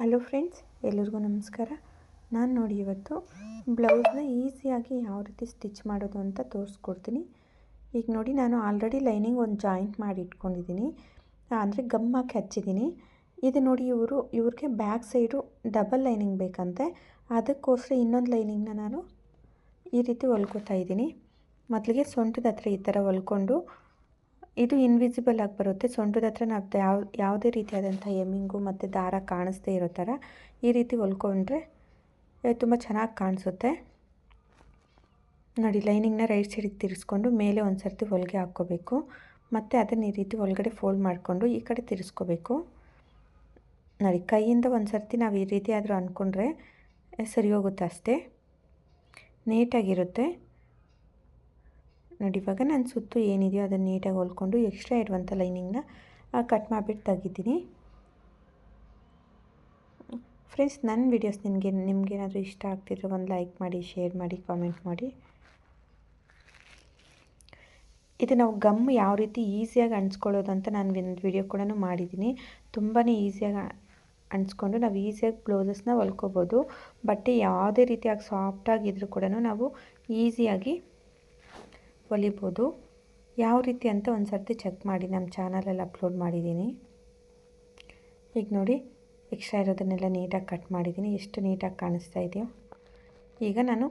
Hello friends ಎಲ್ಲರಿಗೂ ನಮಸ್ಕಾರ. ನಾನು ನೋಡಿ ಇವತ್ತು ಬ್ಲೌಸ್ನ ಈಸಿಯಾಗಿ ಯಾವ ರೀತಿ ಸ್ಟಿಚ್ ಮಾಡೋದು ಅಂತ ತೋರಿಸ್ಕೊಡ್ತೀನಿ. ಈಗ ನೋಡಿ ನಾನು ಆಲ್ರೆಡಿ ಲೈನಿಂಗ್ ಒಂದು ಜಾಯಿಂಟ್ ಮಾಡಿ ಇಟ್ಕೊಂಡಿದ್ದೀನಿ. ಅಂದರೆ ಗಮ್ ಹಾಕಿ ಹಚ್ಚಿದ್ದೀನಿ. ಇದು ನೋಡಿ ಇವರು, ಇವ್ರಿಗೆ ಬ್ಯಾಕ್ ಸೈಡು ಡಬಲ್ ಲೈನಿಂಗ್ ಬೇಕಂತೆ. ಅದಕ್ಕೋಸ್ಕರ ಇನ್ನೊಂದು ಲೈನಿಂಗ್ನ ನಾನು ಈ ರೀತಿ ಹೊಲ್ಕೊತಾ ಇದ್ದೀನಿ. ಮೊದಲಿಗೆ ಸೊಂಟದ ಹತ್ರ ಈ ಥರ ಹೊಲ್ಕೊಂಡು ಇದು ಇನ್ವಿಸಿಬಲ್ ಆಗಿ ಬರುತ್ತೆ. ಸೊಂಟದ ಹತ್ರ ನಾವು ಯಾವ ಯಾವುದೇ ರೀತಿಯಾದಂಥ ಎಮ್ಮಿಂಗು ಮತ್ತು ದಾರ ಕಾಣಿಸ್ದೇ ಇರೋ ಥರ ಈ ರೀತಿ ಹೊಲ್ಕೊಂಡ್ರೆ ತುಂಬ ಚೆನ್ನಾಗಿ ಕಾಣಿಸುತ್ತೆ. ನೋಡಿ, ಲೈನಿಂಗ್ನ ರೈಟ್ ಸೈಡಿಗೆ ತಿರ್ಸ್ಕೊಂಡು ಮೇಲೆ ಒಂದು ಸರ್ತಿ ಹೊಲಿಗೆ ಹಾಕ್ಕೋಬೇಕು. ಮತ್ತು ಅದನ್ನು ಈ ರೀತಿ ಒಳಗಡೆ ಫೋಲ್ಡ್ ಮಾಡಿಕೊಂಡು ಈ ಕಡೆ ತಿರ್ಸ್ಕೋಬೇಕು. ನೋಡಿ, ಕೈಯಿಂದ ಒಂದು ಸರ್ತಿ ನಾವು ಈ ರೀತಿ ಆದರೂ ಅಂದ್ಕೊಂಡ್ರೆ ಸರಿ ಹೋಗುತ್ತೆ ಅಷ್ಟೇ. ನೀಟಾಗಿರುತ್ತೆ. ನೋಡಿ ಇವಾಗ ನಾನು ಸುತ್ತು ಏನಿದೆಯೋ ಅದನ್ನು ನೀಟಾಗಿ ಹೊಲ್ಕೊಂಡು ಎಕ್ಸ್ಟ್ರಾ ಇರುವಂಥ ಲೈನಿಂಗ್ನ ಕಟ್ ಮಾಡಿಬಿಟ್ಟು ತೆಗಿತೀನಿ. ಫ್ರೆಂಡ್ಸ್ ನನ್ನ ವೀಡಿಯೋಸ್ ನಿಮಗೆ ನಿಮಗೇನಾದರೂ ಇಷ್ಟ ಆಗ್ತಿದ್ರೆ ಒಂದು ಲೈಕ್ ಮಾಡಿ ಶೇರ್ ಮಾಡಿ ಕಾಮೆಂಟ್ ಮಾಡಿ. ಇದು ನಾವು ಗಮ್ ಯಾವ ರೀತಿ ಈಸಿಯಾಗಿ ಅಂಟಿಸ್ಕೊಳ್ಳೋದು ಅಂತ ನಾನು ಒಂದು ವಿಡಿಯೋ ಕೂಡ ಮಾಡಿದ್ದೀನಿ. ತುಂಬಾ ಈಸಿಯಾಗಿ ಅಂಟ್ಸ್ಕೊಂಡು ನಾವು ಈಸಿಯಾಗಿ ಬ್ಲೌಸಸ್ನ ಹೊಲ್ಕೋಬೋದು. ಬಟ್ಟೆ ಯಾವುದೇ ರೀತಿಯಾಗಿ ಸಾಫ್ಟಾಗಿದ್ದರೂ ಕೂಡ ನಾವು ಈಸಿಯಾಗಿ ಹೊಲಿಬೋದು ಯಾವ ರೀತಿ ಅಂತ ಒಂದು ಸರ್ತಿ ಚೆಕ್ ಮಾಡಿ ನಮ್ಮ ಚಾನಲಲ್ಲಿ ಅಪ್ಲೋಡ್ ಮಾಡಿದ್ದೀನಿ. ಈಗ ನೋಡಿ ಎಕ್ಸ್ಟ್ರಾ ಇರೋದನ್ನೆಲ್ಲ ನೀಟಾಗಿ ಕಟ್ ಮಾಡಿದ್ದೀನಿ. ಎಷ್ಟು ನೀಟಾಗಿ ಕಾಣಿಸ್ತಾ ಇದೆಯೋ. ಈಗ ನಾನು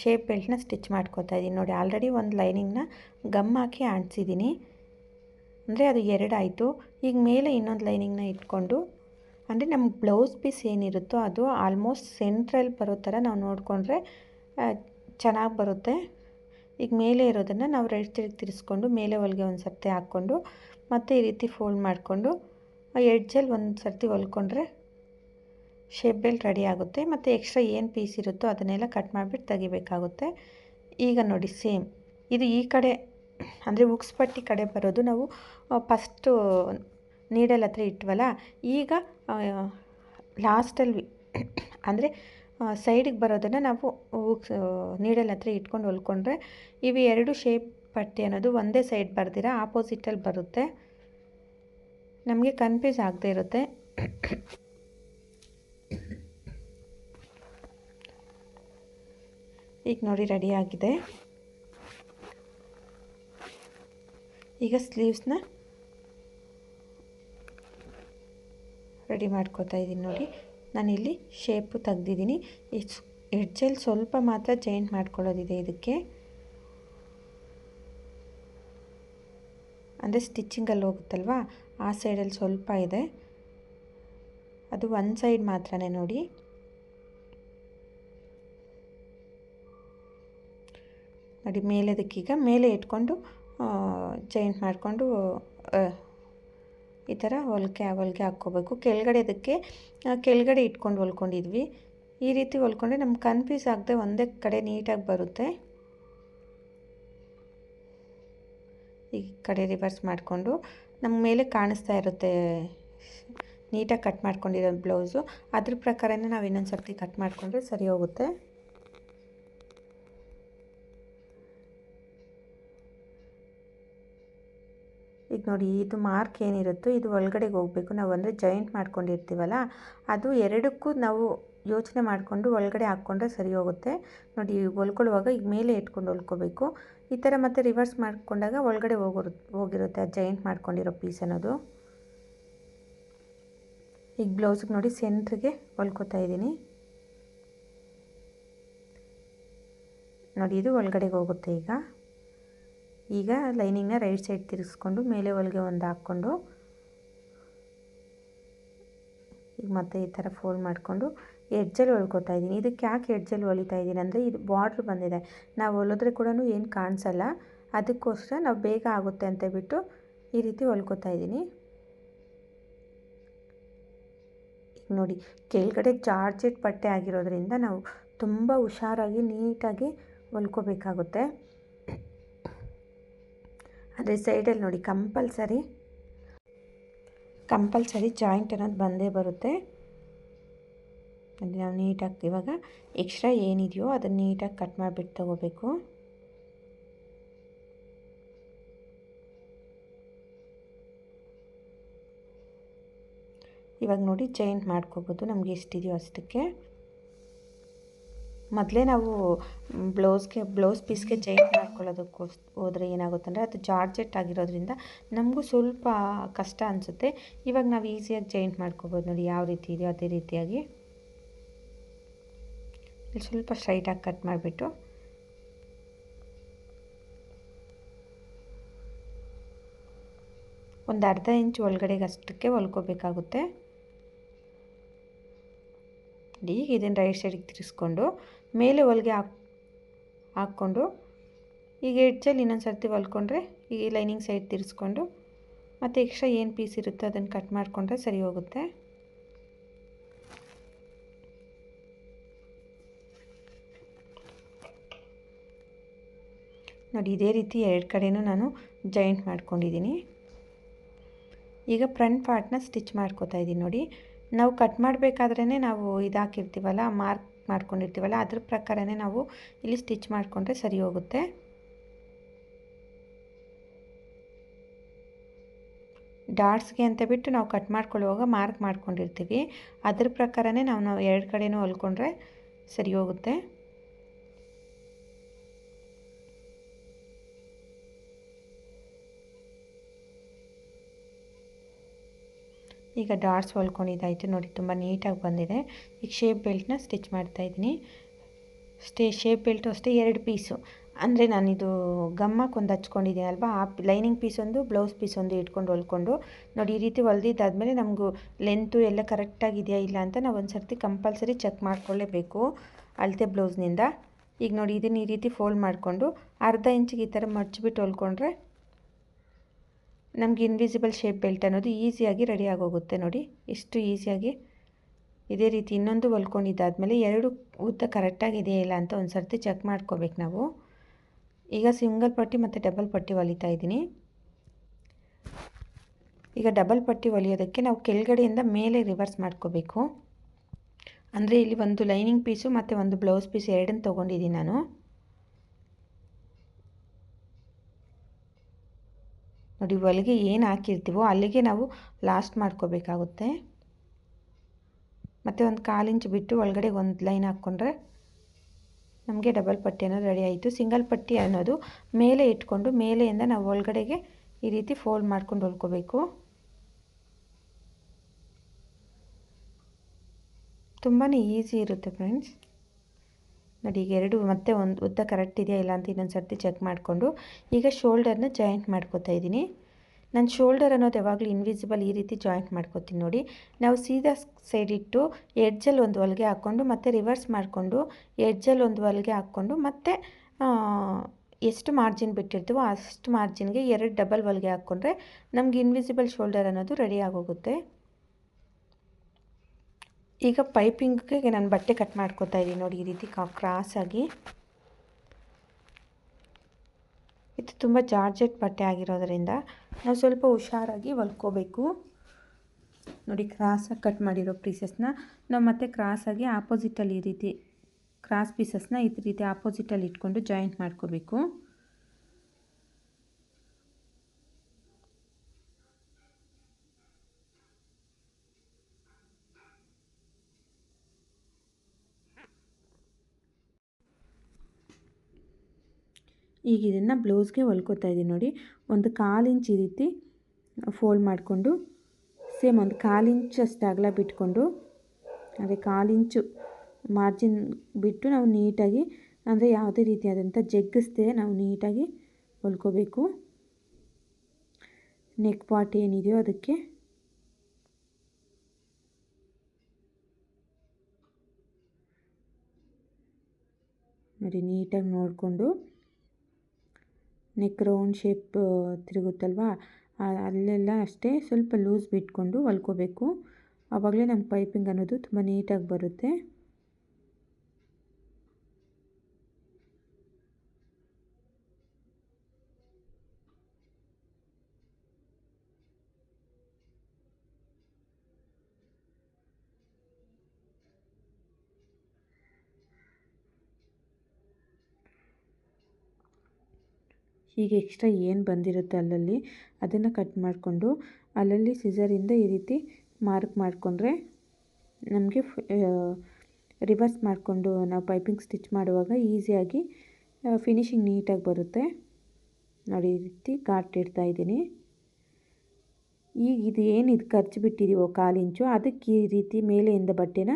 ಶೇಪ್ ಬೆಲ್ಟ್ನ ಸ್ಟಿಚ್ ಮಾಡ್ಕೋತಾ ಇದ್ದೀನಿ ನೋಡಿ ಆಲ್ರೆಡಿ ಒಂದು ಲೈನಿಂಗ್ನ ಗಮ್ ಹಾಕಿ ಆಣಿಸಿದ್ದೀನಿ ಅಂದರೆ ಅದು ಎರಡಾಯಿತು. ಈಗ ಮೇಲೆ ಇನ್ನೊಂದು ಲೈನಿಂಗ್ನ ಇಟ್ಕೊಂಡು, ಅಂದರೆ ನಮ್ಮ ಬ್ಲೌಸ್ ಪೀಸ್ ಏನಿರುತ್ತೋ ಅದು ಆಲ್ಮೋಸ್ಟ್ ಸೆಂಟ್ರಲ್ಲಿ ಬರೋ ಥರ ನಾವು ನೋಡಿಕೊಂಡ್ರೆ ಚೆನ್ನಾಗಿ ಬರುತ್ತೆ. ಈಗ ಮೇಲೆ ಇರೋದನ್ನು ನಾವು ರೈಟ್ ಸೈಡ್ಗೆ ತಿರ್ಸ್ಕೊಂಡು ಮೇಲೆ ಹೊಲಿಗೆ ಒಂದು ಸರ್ತಿ ಹಾಕ್ಕೊಂಡು ಮತ್ತು ಈ ರೀತಿ ಫೋಲ್ಡ್ ಮಾಡಿಕೊಂಡು ಎಡ್ಜಲ್ಲಿ ಒಂದು ಸರ್ತಿ ಹೊಲ್ಕೊಂಡ್ರೆ ಶೇಪ್ ಬೆಲ್ಟ್ ರೆಡಿ ಆಗುತ್ತೆ. ಮತ್ತು ಎಕ್ಸ್ಟ್ರಾ ಏನು ಪೀಸ್ ಇರುತ್ತೋ ಅದನ್ನೆಲ್ಲ ಕಟ್ ಮಾಡಿಬಿಟ್ಟು ತೆಗಿಬೇಕಾಗುತ್ತೆ. ಈಗ ನೋಡಿ ಸೇಮ್ ಇದು ಈ ಕಡೆ, ಅಂದರೆ ಉಕ್ಸ್ ಪಟ್ಟಿ ಕಡೆ ಬರೋದು ನಾವು ಫಸ್ಟು ನೀಡಲ್ ಹತ್ರ ಇಟ್ವಲ್ಲ, ಈಗ ಲಾಸ್ಟಲ್ಲಿ ಅಂದರೆ ಸೈಡಿಗೆ ಬರೋದನ್ನು ನಾವು ನೀಡಲ್ ಹತ್ರ ಇಟ್ಕೊಂಡು ಹೊಲ್ಕೊಂಡ್ರೆ ಇವು ಎರಡು ಶೇಪ್ ಪಟ್ಟಿ ಅನ್ನೋದು ಒಂದೇ ಸೈಡ್ ಬರ್ದಿರ ಆಪೋಸಿಟಲ್ಲಿ ಬರುತ್ತೆ. ನಮಗೆ ಕನ್ಫ್ಯೂಸ್ ಆಗದೇ ಇರುತ್ತೆ. ಈಗ ನೋಡಿ ಆಗಿದೆ. ಈಗ ಸ್ಲೀವ್ಸ್ನ ರೆಡಿ ಮಾಡ್ಕೋತಾ ಇದ್ದೀನಿ ನೋಡಿ. ನಾನಿಲ್ಲಿ ಶೇಪು ತೆಗ್ದಿದ್ದೀನಿ. ಎಡ್ಜಲ್ಲಿ ಸ್ವಲ್ಪ ಮಾತ್ರ ಜಾಯಿಂಟ್ ಮಾಡ್ಕೊಳ್ಳೋದಿದೆ ಇದಕ್ಕೆ. ಅಂದರೆ ಸ್ಟಿಚ್ಚಿಂಗಲ್ಲಿ ಹೋಗುತ್ತಲ್ವಾ? ಆ ಸೈಡಲ್ಲಿ ಸ್ವಲ್ಪ ಇದೆ. ಅದು ಒಂದು ಸೈಡ್ ಮಾತ್ರನೇ ನೋಡಿ. ನೋಡಿ ಮೇಲೆದಕ್ಕೀಗ ಮೇಲೆ ಇಟ್ಕೊಂಡು ಚೇಂಜ್ ಮಾಡಿಕೊಂಡು ಈ ಥರ ಹೊಲಿಕೆ, ಹೊಲಿಗೆ ಹಾಕ್ಕೋಬೇಕು. ಕೆಳಗಡೆ ಅದಕ್ಕೆ ಕೆಳಗಡೆ ಇಟ್ಕೊಂಡು ಹೊಲ್ಕೊಂಡಿದ್ವಿ. ಈ ರೀತಿ ಹೊಲ್ಕೊಂಡ್ರೆ ನಮ್ಗೆ ಕನ್ಫ್ಯೂಸ್ ಆಗದೆ ಒಂದೇ ಕಡೆ ನೀಟಾಗಿ ಬರುತ್ತೆ. ಈ ಕಡೆ ರಿವರ್ಸ್ ಮಾಡಿಕೊಂಡು ನಮ್ಮ ಮೇಲೆ ಕಾಣಿಸ್ತಾ ಇರುತ್ತೆ. ನೀಟಾಗಿ ಕಟ್ ಮಾಡ್ಕೊಂಡಿರೋ ಬ್ಲೌಸು. ಅದ್ರ ಪ್ರಕಾರನೇ ನಾವು ಇನ್ನೊಂದು ಸರ್ತಿ ಕಟ್ ಮಾಡಿಕೊಂಡ್ರೆ ಸರಿ ಹೋಗುತ್ತೆ. ಈಗ ನೋಡಿ, ಇದು ಮಾರ್ಕ್ ಏನಿರುತ್ತೋ ಇದು ಒಳಗಡೆಗೆ ಹೋಗಬೇಕು. ನಾವು ಅಂದರೆ ಜಾಯಿಂಟ್ ಮಾಡ್ಕೊಂಡಿರ್ತೀವಲ್ಲ, ಅದು ಎರಡಕ್ಕೂ ನಾವು ಯೋಚನೆ ಮಾಡಿಕೊಂಡು ಒಳಗಡೆ ಹಾಕ್ಕೊಂಡ್ರೆ ಸರಿ ಹೋಗುತ್ತೆ. ನೋಡಿ, ಹೊಲ್ಕೊಳ್ಳುವಾಗ ಈಗ ಮೇಲೆ ಇಟ್ಕೊಂಡು ಹೊಲ್ಕೋಬೇಕು. ಈ ಥರ ಮತ್ತೆ ರಿವರ್ಸ್ ಮಾಡಿಕೊಂಡಾಗ ಒಳಗಡೆ ಹೋಗಿರು, ಹೋಗಿರುತ್ತೆ ಆ ಜಾಯಿಂಟ್ ಮಾಡ್ಕೊಂಡಿರೋ ಪೀಸ್ ಅನ್ನೋದು. ಈಗ ಬ್ಲೌಸ್ಗೆ ನೋಡಿ ಸೆಂಟ್ರಿಗೆ ಹೊಲ್ಕೋತಾ ಇದ್ದೀನಿ. ನೋಡಿ, ಇದು ಒಳಗಡೆಗೆ ಹೋಗುತ್ತೆ ಈಗ. ಈಗ ಲೈನಿಂಗ್ನ ರೈಟ್ ಸೈಡ್ ತಿರ್ಗಿಸ್ಕೊಂಡು ಮೇಲೆ ಒಳಗೆ ಒಂದು ಹಾಕ್ಕೊಂಡು ಈಗ ಮತ್ತೆ ಈ ಥರ ಫೋಲ್ಡ್ ಮಾಡಿಕೊಂಡು ಎಡ್ಜಲ್ಲಿ ಹೊಲ್ಕೋತಾ ಇದ್ದೀನಿ. ಇದಕ್ಕೆ ಯಾಕೆ ಎಡ್ಜಲ್ಲಿ ಹೊಲಿತಾ ಇದ್ದೀನಿ ಅಂದರೆ ಇದು ಬಾರ್ಡ್ರ್ ಬಂದಿದೆ. ನಾವು ಹೊಲಿದ್ರೆ ಕೂಡ ಏನು ಕಾಣಿಸಲ್ಲ. ಅದಕ್ಕೋಸ್ಕರ ನಾವು ಬೇಗ ಆಗುತ್ತೆ ಅಂತ ಬಿಟ್ಟು ಈ ರೀತಿ ಹೊಲ್ಕೊತಾ ಇದ್ದೀನಿ. ಈಗ ನೋಡಿ, ಕೆಳಗಡೆ ಜಾರ್ಜೆಟ್ ಬಟ್ಟೆ ಆಗಿರೋದ್ರಿಂದ ನಾವು ತುಂಬ ಹುಷಾರಾಗಿ ನೀಟಾಗಿ ಹೊಲ್ಕೋಬೇಕಾಗುತ್ತೆ ಅದೇ ಸೈಡಲ್ಲಿ ನೋಡಿ, ಕಂಪಲ್ಸರಿ ಕಂಪಲ್ಸರಿ ಜಾಯಿಂಟ್ ಅನ್ನೋದು ಬಂದೇ ಬರುತ್ತೆ. ನಾವು ನೀಟಾಗಿ ಇವಾಗ ಎಕ್ಸ್ಟ್ರಾ ಏನಿದೆಯೋ ಅದನ್ನು ನೀಟಾಗಿ ಕಟ್ ಮಾಡಿಬಿಟ್ಟು ತಗೋಬೇಕು. ಇವಾಗ ನೋಡಿ ಜಾಯಿಂಟ್ ಮಾಡ್ಕೋಬೋದು. ನಮಗೆ ಎಷ್ಟಿದೆಯೋ ಅಷ್ಟಕ್ಕೆ. ಮೊದಲೇ ನಾವು ಬ್ಲೌಸ್ಗೆ, ಬ್ಲೌಸ್ ಪೀಸ್ಗೆ ಚೇಂಜ್ ಮಾಡ್ಕೊಳ್ಳೋದಕ್ಕೋಸ್, ಹೋದರೆ ಏನಾಗುತ್ತಂದರೆ ಅದು ಜಾರ್ಜೆಟ್ ಆಗಿರೋದ್ರಿಂದ ನಮಗೂ ಸ್ವಲ್ಪ ಕಷ್ಟ ಅನಿಸುತ್ತೆ. ಇವಾಗ ನಾವು ಈಸಿಯಾಗಿ ಚೇಂಜ್ ಮಾಡ್ಕೋಬೋದು ನೋಡಿ ಯಾವ ರೀತಿ ಇದೆಯೋ ಅದೇ ರೀತಿಯಾಗಿ. ಇಲ್ಲಿ ಸ್ವಲ್ಪ ಸ್ಟ್ರೈಟಾಗಿ ಕಟ್ ಮಾಡಿಬಿಟ್ಟು. ಒಂದು ಅರ್ಧ ಇಂಚ್ ಒಳಗಡೆಗೆ ಅಷ್ಟಕ್ಕೆ ಹೊಲ್ಕೋಬೇಕಾಗುತ್ತೆ. ಈಗ ಇದನ್ನು ರೈಟ್ ಸೈಡಿಗೆ ತಿರ್ಸ್ಕೊಂಡು ಮೇಲೆ ಹೊಲಿಗೆ ಹಾಕ್, ಹಾಕ್ಕೊಂಡು, ಈಗ ಎಡ್ಜಲ್ಲಿ ಇನ್ನೊಂದು ಸರ್ತಿ ಹೊಲ್ಕೊಂಡ್ರೆ ಈ ಲೈನಿಂಗ್ ಸೈಡ್ ತಿರ್ಸ್ಕೊಂಡು ಮತ್ತು ಎಕ್ಸ್ಟ್ರಾ ಏನು ಪೀಸ್ ಇರುತ್ತೋ ಅದನ್ನು ಕಟ್ ಮಾಡಿಕೊಂಡ್ರೆ ಸರಿ ಹೋಗುತ್ತೆ. ನೋಡಿ, ಇದೇ ರೀತಿ ಎರಡು ಕಡೆಯೂ ನಾನು ಜಾಯಿಂಟ್ ಮಾಡ್ಕೊಂಡಿದ್ದೀನಿ. ಈಗ ಫ್ರಂಟ್ ಪಾರ್ಟ್ನ ಸ್ಟಿಚ್ ಮಾಡ್ಕೋತಾ ಇದ್ದೀನಿ ನೋಡಿ. ನಾವು ಕಟ್ ಮಾಡಬೇಕಾದ್ರೇ ನಾವು ಇದಾಕಿರ್ತೀವಲ್ಲ, ಮಾರ್ಕ್ ಮಾಡ್ಕೊಂಡಿರ್ತೀವಲ್ಲ, ಅದ್ರ ಪ್ರಕಾರನೇ ನಾವು ಇಲ್ಲಿ ಸ್ಟಿಚ್ ಮಾಡಿಕೊಂಡ್ರೆ ಸರಿ ಹೋಗುತ್ತೆ. ಡಾಟ್ಸ್ಗೆ ಅಂತ ಬಿಟ್ಟು ನಾವು ಕಟ್ ಮಾಡ್ಕೊಳ್ಳುವಾಗ ಮಾರ್ಕ್ ಮಾಡ್ಕೊಂಡಿರ್ತೀವಿ. ಅದ್ರ ಪ್ರಕಾರನೇ ನಾವು ನಾವು ಎರಡು ಕಡೆನೂ ಹೊಲ್ಕೊಂಡ್ರೆ ಸರಿ ಹೋಗುತ್ತೆ. ಈಗ ಡಾಟ್ಸ್ ಹೊಲ್ಕೊಂಡಿದ್ದಾಯಿತು ನೋಡಿ, ತುಂಬ ನೀಟಾಗಿ ಬಂದಿದೆ. ಈಗ ಶೇಪ್ ಬೆಲ್ಟ್ನ ಸ್ಟಿಚ್ ಮಾಡ್ತಾಯಿದ್ದೀನಿ ಸ್ಟೇ ಶೇಪ್ ಬೆಲ್ಟು ಅಷ್ಟೇ ಎರಡು ಪೀಸು ಅಂದರೆ ನಾನಿದು ಗಮ್ಮಕ್ಕೆ ಒಂದು ಹಚ್ಕೊಂಡಿದ್ದೀನಲ್ವ ಆ ಲೈನಿಂಗ್ ಪೀಸ್ ಒಂದು ಬ್ಲೌಸ್ ಪೀಸ್ ಒಂದು ಇಟ್ಕೊಂಡು ಹೊಲ್ಕೊಂಡು. ನೋಡಿ, ಈ ರೀತಿ ಹೊಲ್ದಿದ್ದಾದಮೇಲೆ ನಮಗೂ ಲೆಂತು ಎಲ್ಲ ಕರೆಕ್ಟಾಗಿದೆಯಾ ಇಲ್ಲ ಅಂತ ನಾವು ಒಂದು ಸರ್ತಿ ಕಂಪಲ್ಸರಿ ಚೆಕ್ ಮಾಡ್ಕೊಳ್ಳೇಬೇಕು ಅಳತೆ ಬ್ಲೌಸ್ನಿಂದ ಈಗ ನೋಡಿ, ಇದನ್ನು ಈ ರೀತಿ ಫೋಲ್ಡ್ ಮಾಡಿಕೊಂಡು ಅರ್ಧ ಇಂಚಿಗೆ ಈ ಥರ ಮಡ್ಚಿಬಿಟ್ಟು ಹೊಲ್ಕೊಂಡ್ರೆ ನಮಗೆ ಇನ್ವಿಸಿಬಲ್ ಶೇಪ್ ಬೆಲ್ಟ್ ಅನ್ನೋದು ಈಸಿಯಾಗಿ ರೆಡಿ ಆಗೋಗುತ್ತೆ ನೋಡಿ. ಎಷ್ಟು ಈಸಿಯಾಗಿ ಇದೇ ರೀತಿ ಇನ್ನೊಂದು ಹೊಲ್ಕೊಂಡಿದ್ದಾದಮೇಲೆ ಎರಡು ಉದ್ದ ಕರೆಕ್ಟಾಗಿದೆಯಾ ಇಲ್ಲ ಅಂತ ಒಂದು ಸರ್ತಿ ಚೆಕ್ ಮಾಡ್ಕೋಬೇಕು ನಾವು. ಈಗ ಸಿಂಗಲ್ ಪಟ್ಟಿ ಮತ್ತು ಡಬಲ್ ಪಟ್ಟಿ ಹೊಲಿತಾ ಇದ್ದೀನಿ. ಈಗ ಡಬಲ್ ಪಟ್ಟಿ ಹೊಲಿಯೋದಕ್ಕೆ ನಾವು ಕೆಳಗಡೆಯಿಂದ ಮೇಲೆ ರಿವರ್ಸ್ ಮಾಡ್ಕೋಬೇಕು. ಅಂದರೆ ಇಲ್ಲಿ ಒಂದು ಲೈನಿಂಗ್ ಪೀಸು ಮತ್ತು ಒಂದು ಬ್ಲೌಸ್ ಪೀಸ್ ಎರಡನ್ನು ತೊಗೊಂಡಿದ್ದೀನಿ ನಾನು. ನೋಡಿ, ಹೊಲಿಗೆ ಏನು ಹಾಕಿರ್ತೀವೋ ಅಲ್ಲಿಗೆ ನಾವು ಲಾಸ್ಟ್ ಮಾಡ್ಕೋಬೇಕಾಗುತ್ತೆ. ಮತ್ತು ಒಂದು ಕಾಲು ಇಂಚು ಬಿಟ್ಟು ಒಳಗಡೆ ಒಂದು ಲೈನ್ ಹಾಕ್ಕೊಂಡ್ರೆ ನಮಗೆ ಡಬಲ್ ಪಟ್ಟಿ ಅನ್ನೋದು ರೆಡಿ ಆಯಿತು. ಸಿಂಗಲ್ ಪಟ್ಟಿ ಅನ್ನೋದು ಮೇಲೆ ಇಟ್ಕೊಂಡು ಮೇಲೆಯಿಂದ ನಾವು ಒಳಗಡೆಗೆ ಈ ರೀತಿ ಫೋಲ್ಡ್ ಮಾಡ್ಕೊಂಡು ಹೊಲ್ಕೋಬೇಕು. ತುಂಬಾ ಈಸಿ ಇರುತ್ತೆ ಫ್ರೆಂಡ್ಸ್ ನೋಡಿ, ಈಗ ಎರಡು ಮತ್ತೆ ಒಂದು ಉದ್ದ ಕರೆಕ್ಟ್ ಇದೆಯಾ ಇಲ್ಲ ಅಂತ ಇನ್ನೊಂದು ಸರ್ತಿ ಚೆಕ್ ಮಾಡಿಕೊಂಡು, ಈಗ ಶೋಲ್ಡರ್ನ ಜಾಯಿಂಟ್ ಮಾಡ್ಕೋತಾ ಇದ್ದೀನಿ. ನಾನು ಶೋಲ್ಡರ್ ಅನ್ನೋದು ಯಾವಾಗಲೂ ಇನ್ವಿಸಿಬಲ್ ಈ ರೀತಿ ಜಾಯಿಂಟ್ ಮಾಡ್ಕೋತೀನಿ ನೋಡಿ. ನಾವು ಸೀದಾ ಸೈಡ್ ಇಟ್ಟು ಎಡ್ಜಲ್ಲಿ ಒಂದು ಹೊಲಿಗೆ ಹಾಕ್ಕೊಂಡು, ಮತ್ತೆ ರಿವರ್ಸ್ ಮಾಡಿಕೊಂಡು ಎಡ್ಜಲ್ಲಿ ಒಂದು ಹೊಲಿಗೆ ಹಾಕ್ಕೊಂಡು, ಮತ್ತೆ ಎಷ್ಟು ಮಾರ್ಜಿನ್ ಬಿಟ್ಟಿರ್ತೀವೋ ಅಷ್ಟು ಮಾರ್ಜಿನ್ಗೆ ಎರಡು ಡಬಲ್ ಹೊಲಿಗೆ ಹಾಕ್ಕೊಂಡ್ರೆ ನಮ್ಗೆ ಇನ್ವಿಸಿಬಲ್ ಶೋಲ್ಡರ್ ಅನ್ನೋದು ರೆಡಿ ಆಗೋಗುತ್ತೆ. ಈಗ ಪೈಪಿಂಗ್ಗೆ ನಾನು ಬಟ್ಟೆ ಕಟ್ ಮಾಡ್ಕೋತಾ ಇದ್ದೀನಿ ನೋಡಿ ಈ ರೀತಿ ಕ್ರಾಸಾಗಿ ಇದು ತುಂಬ ಜಾರ್ಜೆಟ್ ಬಟ್ಟೆ ಆಗಿರೋದರಿಂದ ನಾವು ಸ್ವಲ್ಪ ಹುಷಾರಾಗಿ ಹೊಲ್ಕೋಬೇಕು. ನೋಡಿ ಕ್ರಾಸಾಗಿ ಕಟ್ ಮಾಡಿರೋ ಪೀಸಸ್ನ. ನಾವು ಮತ್ತೆ ಕ್ರಾಸಾಗಿ ಆಪೋಸಿಟಲ್ಲಿ ಈ ರೀತಿ, ಕ್ರಾಸ್ ಪೀಸಸ್ನ ಈ ರೀತಿ ಆಪೋಸಿಟಲ್ಲಿ ಇಟ್ಕೊಂಡು ಜಾಯಿಂಟ್ ಮಾಡ್ಕೋಬೇಕು. ಈಗ ಇದನ್ನು ಬ್ಲೌಸ್ಗೆ ಹೊಲ್ಕೋತಾ ಇದ್ದೀನಿ ನೋಡಿ. ಒಂದು ಕಾಲು ಇಂಚ್ ಈ ರೀತಿ ಫೋಲ್ಡ್ ಮಾಡಿಕೊಂಡು ಸೇಮ್ ಒಂದು ಕಾಲು ಇಂಚ್ ಅಷ್ಟು ಅಗಲ ಬಿಟ್ಕೊಂಡು ಅದೇ ಕಾಲು ಇಂಚು ಮಾರ್ಜಿನ್ ಬಿಟ್ಟು ನಾವು ನೀಟಾಗಿ, ಅಂದರೆ ಯಾವುದೇ ರೀತಿಯಾದಂಥ ಜಗ್ಗಿಸ್ದೆ ನಾವು ನೀಟಾಗಿ ಹೊಲ್ಕೋಬೇಕು. ನೆಕ್ ಪಾರ್ಟ್ ಏನಿದೆಯೋ ಅದಕ್ಕೆ. ನೋಡಿ ನೀಟಾಗಿ ನೋಡಿಕೊಂಡು. ನೆಕ್ ರೌಂಡ್ ಶೇಪ್ ತಿರುಗುತ್ತಲ್ವ? ಅಲ್ಲೆಲ್ಲ ಅಷ್ಟೇ ಸ್ವಲ್ಪ ಲೂಸ್ ಬಿಟ್ಕೊಂಡು ಹೊಲ್ಕೋಬೇಕು. ಆವಾಗಲೇ ನಮ್ಮ ಪೈಪಿಂಗ್ ಅನ್ನೋದು ತುಂಬ ನೀಟಾಗಿ ಬರುತ್ತೆ. ಹೀಗೆ ಎಕ್ಸ್ಟ್ರಾ ಏನು ಬಂದಿರುತ್ತೆ ಅಲ್ಲಲ್ಲಿ, ಅದನ್ನು ಕಟ್ ಮಾಡಿಕೊಂಡು ಅಲ್ಲಲ್ಲಿ ಸಿಸರಿಂದ ಈ ರೀತಿ ಮಾರ್ಕ್ ಮಾಡಿಕೊಂಡ್ರೆ ನಮಗೆ ರಿವರ್ಸ್ ಮಾಡಿಕೊಂಡು ನಾವು ಪೈಪಿಂಗ್ ಸ್ಟಿಚ್ ಮಾಡುವಾಗ ಈಸಿಯಾಗಿ ಫಿನಿಶಿಂಗ್ ನೀಟಾಗಿ ಬರುತ್ತೆ. ನೋಡಿ ಈ ರೀತಿ ಕಾಟ್ ಇಡ್ತಾ ಇದ್ದೀನಿ. ಈಗ ಇದು ಏನು ಇದು ಖರ್ಚು ಬಿಟ್ಟಿದ್ದೀವೋ ಕಾಲಿಂಚು ಅದಕ್ಕೆ ಈ ರೀತಿ ಮೇಲೆಯಿಂದ ಬಟ್ಟೆನ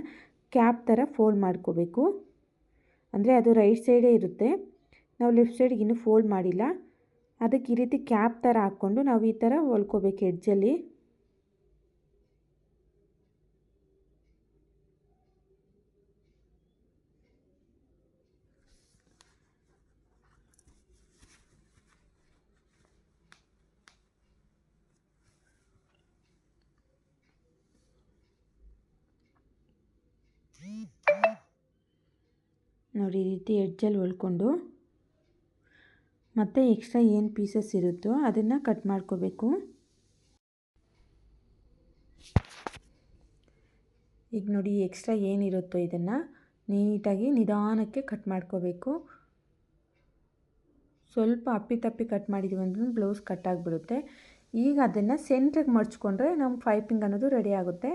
ಕ್ಯಾಪ್ ಥರ ಫೋಲ್ಡ್ ಮಾಡ್ಕೋಬೇಕು. ಅಂದರೆ ಅದು ರೈಟ್ ಸೈಡೇ ಇರುತ್ತೆ. ನಾವು ಲೆಫ್ಟ್ ಸೈಡ್ಗೆ ಇನ್ನೂ ಫೋಲ್ಡ್ ಮಾಡಿಲ್ಲ. ಅದಕ್ಕೆ ಈ ರೀತಿ ಕ್ಯಾಪ್ ಥರ ಹಾಕ್ಕೊಂಡು ನಾವು ಈ ಥರ ಹೊಲ್ಕೋಬೇಕು ಎಡ್ಜಲ್ಲಿ ನೋಡಿ ಈ ರೀತಿ ಎಡ್ಜಲ್ಲಿ ಹೊಲ್ಕೊಂಡು. ಮತ್ತು ಎಕ್ಸ್ಟ್ರಾ ಏನು ಪೀಸಸ್ ಇರುತ್ತೋ ಅದನ್ನು ಕಟ್ ಮಾಡ್ಕೋಬೇಕು. ಈಗ ನೋಡಿ ಎಕ್ಸ್ಟ್ರಾ ಏನಿರುತ್ತೋ ಇದನ್ನು ನೀಟಾಗಿ ನಿಧಾನಕ್ಕೆ ಕಟ್ ಮಾಡ್ಕೋಬೇಕು. ಸ್ವಲ್ಪ ಅಪ್ಪಿ ತಪ್ಪಿ ಕಟ್ ಮಾಡಿದ್ದೀವಿ ಅಂದ್ರೆ ಬ್ಲೌಸ್ ಕಟ್ ಆಗಿಬಿಡುತ್ತೆ. ಈಗ ಅದನ್ನು ಸೆಂಟ್ರಿಗೆ ಮಡ್ಚ್ಕೊಂಡ್ರೆ ನಮ್ಮ ಪೈಪಿಂಗ್ ಅನ್ನೋದು ರೆಡಿ ಆಗುತ್ತೆ.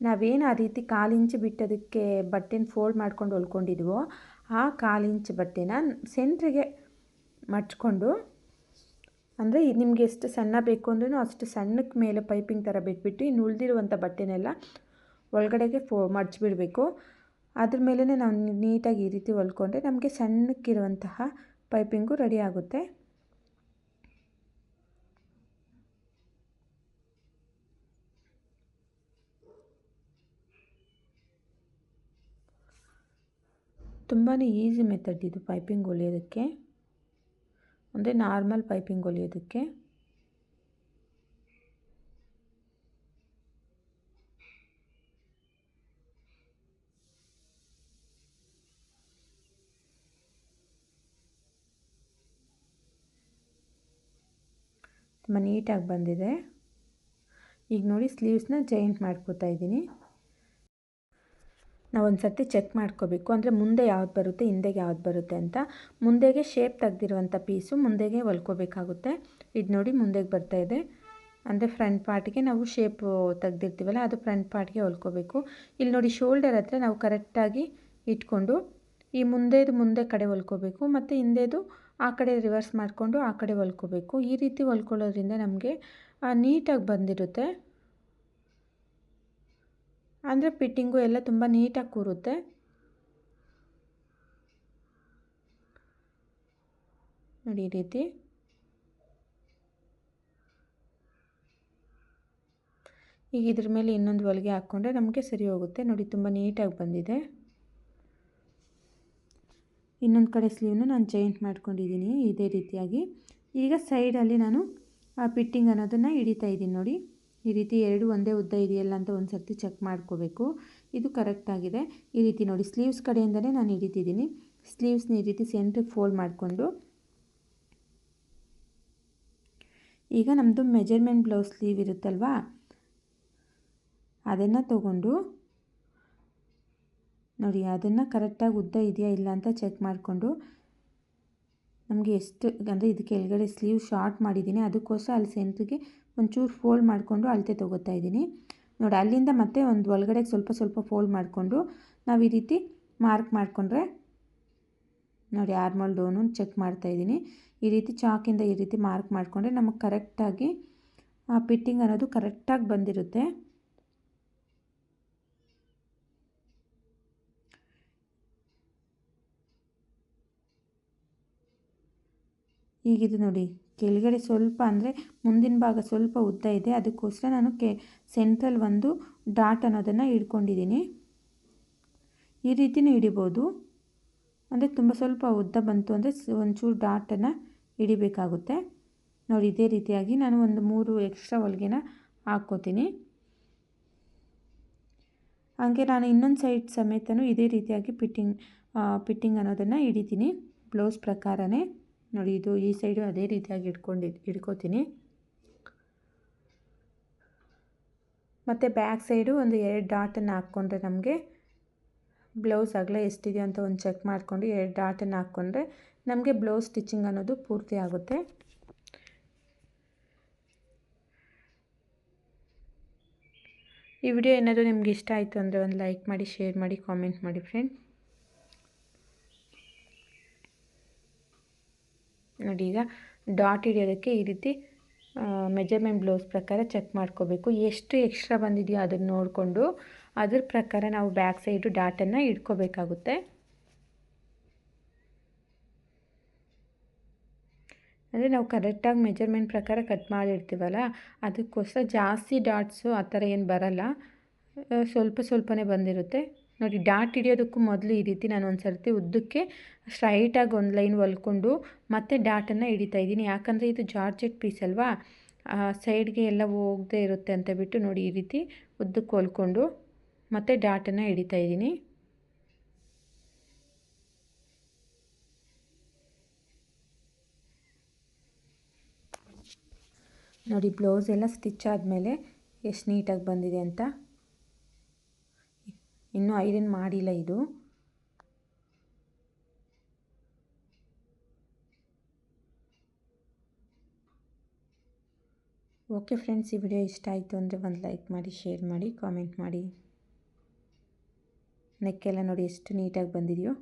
ನಾವೇನು ಆ ರೀತಿ ಕಾಲು ಇಂಚು ಬಿಟ್ಟದಕ್ಕೆ ಬಟ್ಟೆನ ಫೋಲ್ಡ್ ಮಾಡ್ಕೊಂಡು ಹೊಲ್ಕೊಂಡಿದ್ವೋ ಆ ಕಾಲು ಇಂಚು ಬಟ್ಟೆನ ಸೆಂಟ್ರಿಗೆ ಮಡ್ಚ್ಕೊಂಡು, ಅಂದರೆ ನಿಮಗೆ ಎಷ್ಟು ಸಣ್ಣ ಬೇಕು ಅಂದ್ರೂ ಅಷ್ಟು ಸಣ್ಣಕ್ಕೆ ಮೇಲೆ ಪೈಪಿಂಗ್ ಥರ ಬಿಟ್ಬಿಟ್ಟು ಇನ್ನು ಉಳಿದಿರುವಂಥ ಬಟ್ಟೆನೆಲ್ಲ ಒಳಗಡೆಗೆ ಫೋ, ಮಡ್ಚಿಬಿಡಬೇಕು. ಅದ್ರ ಮೇಲೇ ನಾವು ನೀಟಾಗಿ ಈ ರೀತಿ ಹೊಲ್ಕೊಂಡ್ರೆ ನಮಗೆ ಸಣ್ಣಕ್ಕಿರುವಂತಹ ಪೈಪಿಂಗು ರೆಡಿ ಆಗುತ್ತೆ. ತುಂಬಾ ಈಸಿ ಮೆಥಡ್ ಇದು ಪೈಪಿಂಗ್ ಹೊಲಿಯೋದಕ್ಕೆ. ಅಂದರೆ ನಾರ್ಮಲ್ ಪೈಪಿಂಗ್ ಹೊಲಿಯೋದಕ್ಕೆ. ತುಂಬ ನೀಟಾಗಿ ಬಂದಿದೆ. ಈಗ ನೋಡಿ ಸ್ಲೀವ್ಸ್ನ ಚೇಂಜ್ ಮಾಡ್ಕೋತಾ ಇದ್ದೀನಿ. ನಾವು ಒಂದು ಸರ್ತಿ ಚೆಕ್ ಮಾಡ್ಕೋಬೇಕು. ಅಂದರೆ ಮುಂದೆ ಯಾವ್ದು ಬರುತ್ತೆ, ಹಿಂದೆಗೆ ಯಾವ್ದು ಬರುತ್ತೆ ಅಂತ. ಮುಂದೆಗೆ ಶೇಪ್ ತೆಗ್ದಿರುವಂಥ ಪೀಸು ಮುಂದೆಗೆ ಹೊಲ್ಕೋಬೇಕಾಗುತ್ತೆ. ಇದು ನೋಡಿ ಮುಂದೆಗೆ ಬರ್ತಾ ಇದೆ. ಅಂದರೆ ಫ್ರಂಟ್ ಪಾರ್ಟ್ಗೆ ನಾವು ಶೇಪು ತೆಗ್ದಿರ್ತೀವಲ್ಲ, ಅದು ಫ್ರಂಟ್ ಪಾರ್ಟ್ಗೆ ಹೊಲ್ಕೋಬೇಕು. ಇಲ್ಲಿ ನೋಡಿ ಶೋಲ್ಡರ್ ಹತ್ರ ನಾವು ಕರೆಕ್ಟಾಗಿ ಇಟ್ಕೊಂಡು ಈ ಮುಂದೆದು ಮುಂದೆ ಕಡೆ ಹೊಲ್ಕೋಬೇಕು, ಮತ್ತು ಹಿಂದೆದು ಆ ಕಡೆ ರಿವರ್ಸ್ ಮಾಡಿಕೊಂಡು ಆ ಕಡೆ ಹೊಲ್ಕೋಬೇಕು. ಈ ರೀತಿ ಹೊಲ್ಕೊಳ್ಳೋದ್ರಿಂದ ನಮಗೆ ನೀಟಾಗಿ ಬಂದಿರುತ್ತೆ. ಅಂದರೆ ಫಿಟ್ಟಿಂಗು ಎಲ್ಲ ತುಂಬ ನೀಟಾಗಿ ಕೂರುತ್ತೆ. ನೋಡಿ ಈ ರೀತಿ. ಈಗ ಇದ್ರ ಮೇಲೆ ಇನ್ನೊಂದು ಹೊಲಿಗೆ ಹಾಕ್ಕೊಂಡ್ರೆ ನಮಗೆ ಸರಿ ಹೋಗುತ್ತೆ. ನೋಡಿ ತುಂಬ ನೀಟಾಗಿ ಬಂದಿದೆ. ಇನ್ನೊಂದು ಕಡೆ ಸ್ಲೀವ್ನ ನಾನು ಜಾಯಿಂಟ್ ಮಾಡ್ಕೊಂಡಿದ್ದೀನಿ ಇದೇ ರೀತಿಯಾಗಿ. ಈಗ ಸೈಡಲ್ಲಿ ನಾನು ಆ ಪಿಟ್ಟಿಂಗ್ ಅನ್ನೋದನ್ನು ಹಿಡಿತಾ ಇದ್ದೀನಿ ನೋಡಿ. ಈ ರೀತಿ ಎರಡು ಒಂದೇ ಉದ್ದ ಇದೆಯಲ್ಲ ಅಂತ ಒಂದು ಸರ್ತಿ ಚೆಕ್ ಮಾಡ್ಕೋಬೇಕು. ಇದು ಕರೆಕ್ಟಾಗಿದೆ ಈ ರೀತಿ ನೋಡಿ ಸ್ಲೀವ್ಸ್ ಕಡೆಯಿಂದಲೇ ನಾನು ಹಿಡಿತಿದ್ದೀನಿ. ಸ್ಲೀವ್ಸ್ನ ಈ ರೀತಿ ಸೆಂಟ್ರಿಗೆ ಫೋಲ್ಡ್ ಮಾಡಿಕೊಂಡು. ಈಗ ನಮ್ಮದು ಮೆಜರ್ಮೆಂಟ್ ಬ್ಲೌಸ್ ಸ್ಲೀವ್ ಇರುತ್ತಲ್ವಾ? ಅದನ್ನು ತಗೊಂಡು ನೋಡಿ, ಅದನ್ನು ಕರೆಕ್ಟಾಗಿ ಉದ್ದ ಇದೆಯಾ ಇಲ್ಲ ಅಂತ ಚೆಕ್ ಮಾಡಿಕೊಂಡು. ನಮಗೆ ಎಷ್ಟು, ಅಂದರೆ ಇದು ಕೆಳಗಡೆ ಸ್ಲೀವ್ ಶಾರ್ಟ್ ಮಾಡಿದ್ದೀನಿ. ಅದಕ್ಕೋಸ್ಕರ ಅಲ್ಲಿ ಸೆಂಟ್ರಿಗೆ ಒಂಚೂರು ಫೋಲ್ಡ್ ಮಾಡಿಕೊಂಡು ಅಳತೆ ತೊಗೋತಾ ಇದ್ದೀನಿ. ನೋಡಿ, ಅಲ್ಲಿಂದ ಮತ್ತೆ ಒಂದು ಒಳಗಡೆಗೆ ಸ್ವಲ್ಪ ಸ್ವಲ್ಪ ಫೋಲ್ಡ್ ಮಾಡಿಕೊಂಡು ನಾವು ಈ ರೀತಿ ಮಾರ್ಕ್ ಮಾಡಿಕೊಂಡ್ರೆ ನೋಡಿ ಆರ್ಮಲ್ ಡೋನು ಚೆಕ್ ಮಾಡ್ತಾಯಿದ್ದೀನಿ ಈ ರೀತಿ ಚಾಕಿಂದ ಈ ರೀತಿ ಮಾರ್ಕ್ ಮಾಡಿಕೊಂಡ್ರೆ ನಮಗೆ ಕರೆಕ್ಟಾಗಿ ಆ ಪಿಟ್ಟಿಂಗ್ ಅನ್ನೋದು ಕರೆಕ್ಟಾಗಿ ಬಂದಿರುತ್ತೆ. ಈಗಿದು ನೋಡಿ ಕೆಳಗಡೆ ಸ್ವಲ್ಪ ಅಂದರೆ ಮುಂದಿನ ಭಾಗ ಸ್ವಲ್ಪ ಉದ್ದ ಇದೆ. ಅದಕ್ಕೋಸ್ಕರ ನಾನು ಕೆ ಸೆಂಟ್ರಲ್ ಒಂದು ಡಾಟ್ ಅನ್ನೋದನ್ನು ಹಿಡ್ಕೊಂಡಿದ್ದೀನಿ ಈ ರೀತಿಯೂ ಹಿಡಿಬೋದು ಅಂದರೆ ತುಂಬ ಸ್ವಲ್ಪ ಉದ್ದ ಬಂತು ಅಂದರೆ ಒಂಚೂರು ಡಾಟನ್ನು ಹಿಡಿಬೇಕಾಗುತ್ತೆ ನೋಡಿ, ಇದೇ ರೀತಿಯಾಗಿ ನಾನು ಒಂದು ಮೂರು ಎಕ್ಸ್ಟ್ರಾ ಹೊಲಿಗೆನ ಹಾಕ್ಕೋತೀನಿ. ಹಾಗೆ ನಾನು ಇನ್ನೊಂದು ಸೈಡ್ ಸಮೇತನೂ ಇದೇ ರೀತಿಯಾಗಿ ಫಿಟ್ಟಿಂಗ್ ಫಿಟ್ಟಿಂಗ್ ಅನ್ನೋದನ್ನು ಹಿಡಿತೀನಿ ಬ್ಲೌಸ್ ಪ್ರಕಾರನೇ. ನೋಡಿ ಇದು ಈ ಸೈಡು ಅದೇ ರೀತಿಯಾಗಿ ಇಟ್ಕೊಂಡು ಇಟ್ಕೋತೀನಿ. ಮತ್ತು ಬ್ಯಾಕ್ ಸೈಡು ಒಂದು ಎರಡು ಡಾಟನ್ನು ಹಾಕ್ಕೊಂಡ್ರೆ ನಮಗೆ ಬ್ಲೌಸ್ ಆಗಲೇ ಎಷ್ಟಿದೆ ಅಂತ ಒಂದು ಚೆಕ್ ಮಾಡಿಕೊಂಡು ಎರಡು ಡಾಟನ್ನು ಹಾಕ್ಕೊಂಡ್ರೆ ನಮಗೆ ಬ್ಲೌಸ್ ಸ್ಟಿಚಿಂಗ್ ಅನ್ನೋದು ಪೂರ್ತಿ ಆಗುತ್ತೆ. ಈ ವಿಡಿಯೋ ಏನಾದರೂ ನಿಮ್ಗೆ ಇಷ್ಟ ಆಯಿತು ಅಂದರೆ ಒಂದು ಲೈಕ್ ಮಾಡಿ, ಶೇರ್ ಮಾಡಿ, ಕಾಮೆಂಟ್ ಮಾಡಿ ಫ್ರೆಂಡ್. ನೋಡಿ ಈಗ ಡಾಟ್ ಹಿಡಿಯೋದಕ್ಕೆ ಈ ರೀತಿ ಮೆಜರ್ಮೆಂಟ್ ಬ್ಲೌಸ್ ಪ್ರಕಾರ ಚೆಕ್ ಮಾಡ್ಕೋಬೇಕು. ಎಷ್ಟು ಎಕ್ಸ್ಟ್ರಾ ಬಂದಿದೆಯೋ ಅದನ್ನು ನೋಡಿಕೊಂಡು ಅದ್ರ ಪ್ರಕಾರ ನಾವು ಬ್ಯಾಕ್ ಸೈಡು ಡಾಟನ್ನು ಇಟ್ಕೋಬೇಕಾಗುತ್ತೆ ಅಂದರೆ ನಾವು ಕರೆಕ್ಟಾಗಿ ಮೆಜರ್ಮೆಂಟ್ ಪ್ರಕಾರ ಕಟ್ ಮಾಡಿರ್ತೀವಲ್ಲ, ಅದಕ್ಕೋಸ್ಕರ ಜಾಸ್ತಿ ಡಾಟ್ಸು ಆ ಥರ ಏನು ಬರಲ್ಲ. ಸ್ವಲ್ಪ ಸ್ವಲ್ಪನೇ ಬಂದಿರುತ್ತೆ. ನೋಡಿ ಡಾಟ್ ಹಿಡಿಯೋದಕ್ಕೂ ಮೊದಲು ಈ ರೀತಿ ನಾನು ಒಂದು ಸರ್ತಿ ಉದ್ದಕ್ಕೆ ಸ್ಟ್ರೈಟಾಗಿ ಒಂದು ಲೈನ್ ಹೊಲ್ಕೊಂಡು ಮತ್ತೆ ಡಾಟನ್ನು ಹಿಡಿತಾ ಇದ್ದೀನಿ. ಯಾಕಂದರೆ ಇದು ಜಾರ್ಜೆಟ್ ಪೀಸ್ ಅಲ್ವಾ? ಸೈಡ್ಗೆ ಎಲ್ಲ ಹೋಗದೆ ಇರುತ್ತೆ ಅಂತ ಬಿಟ್ಟು ನೋಡಿ ಈ ರೀತಿ ಉದ್ದಕ್ಕೆ ಹೊಲ್ಕೊಂಡು ಮತ್ತೆ ಡಾಟನ್ನು ಹಿಡಿತಾ ಇದ್ದೀನಿ. ನೋಡಿ ಬ್ಲೌಸ್ ಎಲ್ಲ ಸ್ಟಿಚ್ ಆದಮೇಲೆ ಎಷ್ಟು ನೀಟಾಗಿ ಬಂದಿದೆ ಅಂತ. ಇನ್ನೂ ಐರನ್ ಮಾಡಿಲ್ಲ ಇದು. ಓಕೆ ಫ್ರೆಂಡ್ಸ್, ಈ ವಿಡಿಯೋ ಇಷ್ಟ ಆಯಿತು ಅಂದರೆ ಒಂದು ಲೈಕ್ ಮಾಡಿ, ಶೇರ್ ಮಾಡಿ, ಕಾಮೆಂಟ್ ಮಾಡಿ. ನೆಕ್ಕೆಲ್ಲ ನೋಡಿ ಎಷ್ಟು ನೀಟಾಗಿ ಬಂದಿದೆಯೋ.